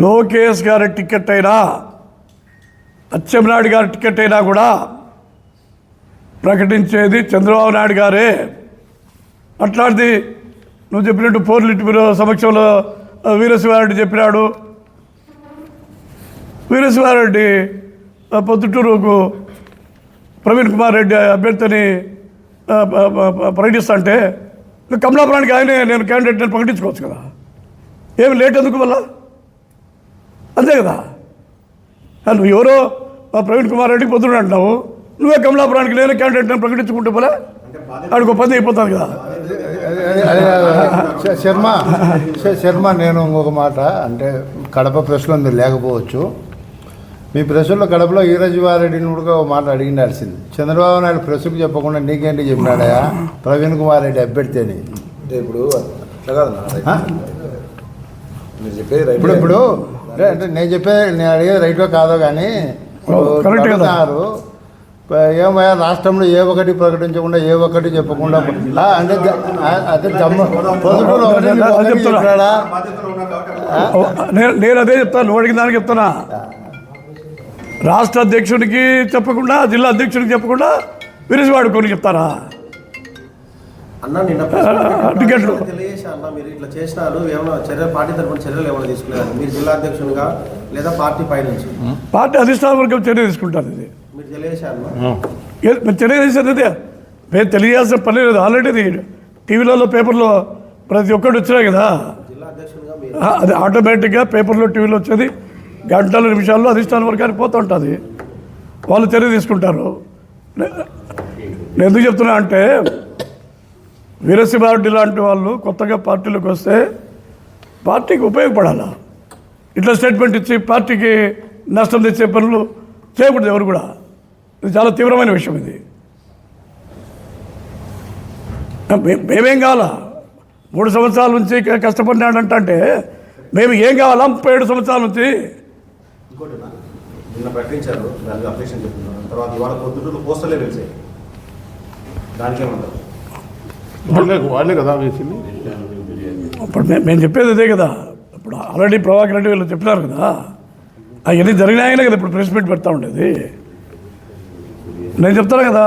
లోకేష్ గారి టికెట్ అయినా అచ్చెంనాయుడు గారి టికెట్ అయినా కూడా ప్రకటించేది చంద్రబాబు నాయుడు గారే. అట్లాంటిది నువ్వు చెప్పినట్టు పోర్లిట్ బ్యూరో సమక్షంలో ఆ, వీరశివారెడ్డి చెప్పినాడు. వీరశివారెడ్డి పొద్దుటూరుకు ప్రవీణ్ కుమార్ రెడ్డి అభ్యర్థిని ప్రకటిస్తా అంటే కమలాపురానికి ఆయనే నేను క్యాండిడేట్ నేను ప్రకటించుకోవచ్చు కదా. ఏమి లేట్ ఎందుకు మళ్ళా? అంతే కదా? నువ్వు ఎవరో ఆ ప్రవీణ్ కుమార్ రెడ్డికి పొద్దున అంటున్నావు. నువ్వే కమలాపురానికి నేనే క్యాండిడేట్ నేను ప్రకటించుకుంటే పోలే? ఆడికి ఒక పని అయిపోతుంది కదా? శర్మ శర్మ నేను ఇంకొక మాట. అంటే కడప ప్రెస్లో మీరు లేకపోవచ్చు. మీ ప్రెస్లో కడపలో ఈరజీవారెడ్డిని కూడా ఒక మాట అడిగిండాల్సింది చంద్రబాబు నాయుడు ప్రెస్కు చెప్పకుండా నీకేంటి చెప్పినాడయా ప్రవీణ్ కుమార్ రెడ్డి అభ్యర్థి అని ఇప్పుడు ఇప్పుడు ఇప్పుడు అంటే- అంటే నేను చెప్పే నేను అడిగేది రైటో కాదో కానీ కరెక్ట్ కదా. ఏమయ్యా రాష్ట్రంలో ఏ ఒకటి ప్రకటించకుండా ఏ ఒక్కటి చెప్పకుండా అంటే అదే ఒకటి ఒకటి చెప్తున్నా. నేను అదే చెప్తాను నువ్వు అడిగిన దానికి చెప్తున్నా రాష్ట్ర అధ్యక్షుడికి చెప్పకుండా జిల్లా అధ్యక్షుడికి చెప్పకుండా విరిసివాడు కొన్ని చెప్తారా అన్న నిన్న టికెట్లు. తెలియజేసి అన్న? మీరు ఇట్లా చేసినారు ఏమైనా చర్య పార్టీ తరఫున చర్యలు ఏమైనా తీసుకున్నారు? మీరు జిల్లా అధ్యక్షునిగా లేదా పార్టీ పై నుంచి పార్టీ అధిష్టాన వర్గం చర్య తీసుకుంటారు ఇది. మీరు చర్య తీసేది అదే మేము తెలియాల్సిన పని లేదు. ఆల్రెడీ ఇది టీవీలలో పేపర్లో ప్రతి ఒక్కటి వచ్చినాయి కదా. అది ఆటోమేటిక్గా పేపర్లో టీవీలో వచ్చేది. గంటల నిమిషాల్లో అధిష్టాన వర్గానికి పోతూ ఉంటుంది. వాళ్ళు చర్య తీసుకుంటారు. నేను ఎందుకు చెప్తున్నా అంటే వీరసింహారెడ్డి లాంటి వాళ్ళు కొత్తగా పార్టీలోకి వస్తే పార్టీకి ఉపయోగపడాలా? ఇట్లా స్టేట్మెంట్ ఇచ్చి పార్టీకి నష్టం తెచ్చే పనులు చేయకూడదు ఎవరు కూడా. ఇది చాలా తీవ్రమైన విషయం ఇది. మేమేం కావాలా? మూడు సంవత్సరాల నుంచి క- కష్టపడినాడంట అంటే మేము ఏం కావాలా? ముప్పై ఏడు సంవత్సరాల నుంచి. నిన్న ప్రకటించారు దానికి అప్లికేషన్ చెప్తున్నాను. తర్వాత ఇవాళ పొద్దుటూరు పోస్టలే వెళ్తాయి దానికేమంటారు వాళ్ళే వాళ్ళే కదా వేసింది? ఇప్పుడు మేము చెప్పేది అదే కదా. ఇప్పుడు ఆల్రెడీ ప్రభాకర్ రెడ్డి వీళ్ళు చెప్పినారు కదా. అవన్నీ జరిగినాయనే కదా ఇప్పుడు ప్రెస్ మీట్ పెడతా ఉండేది. నేను చెప్తాను కదా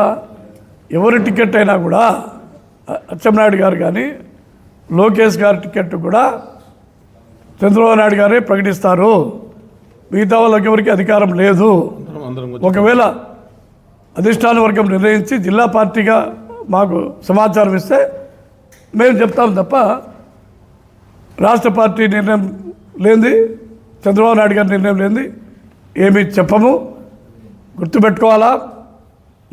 ఎవరి టికెట్ అయినా కూడా అచ్చెన్నాయుడు గారు కానీ లోకేష్ గారి టికెట్ కూడా చంద్రబాబు నాయుడు గారే ప్రకటిస్తారు. మిగతా వాళ్ళకి ఎవరికి అధికారం లేదు. ఒకవేళ అధిష్టాన వర్గం నిర్ణయించి జిల్లా పార్టీగా మాకు సమాచారం ఇస్తే మేము చెప్తాం తప్ప రాష్ట్ర పార్టీ నిర్ణయం లేనిది చంద్రబాబు నాయుడు గారి నిర్ణయం లేనిది ఏమీ చెప్పము. గుర్తుపెట్టుకోవాలా?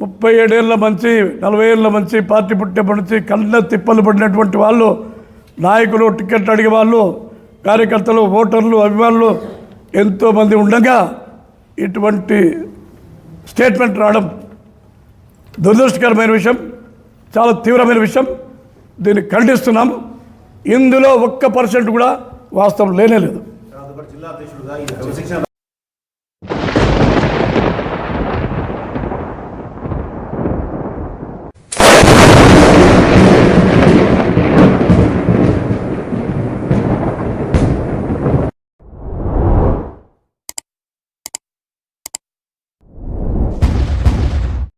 ముప్పై ఏడేళ్ళ మంచి నలభై ఏళ్ళ మంచి పార్టీ పుట్టినప్పటి నుంచి కళ్ళ తిప్పలు పడినటువంటి వాళ్ళు నాయకులు టికెట్ అడిగే వాళ్ళు కార్యకర్తలు ఓటర్లు అభిమానులు ఎంతోమంది ఉండగా ఇటువంటి స్టేట్మెంట్ రావడం దురదృష్టకరమైన విషయం. చాలా తీవ్రమైన విషయం. దీన్ని ఖండిస్తున్నాం ఇందులో ఒక్క పర్సెంట్ కూడా వాస్తవం లేనే లేదు.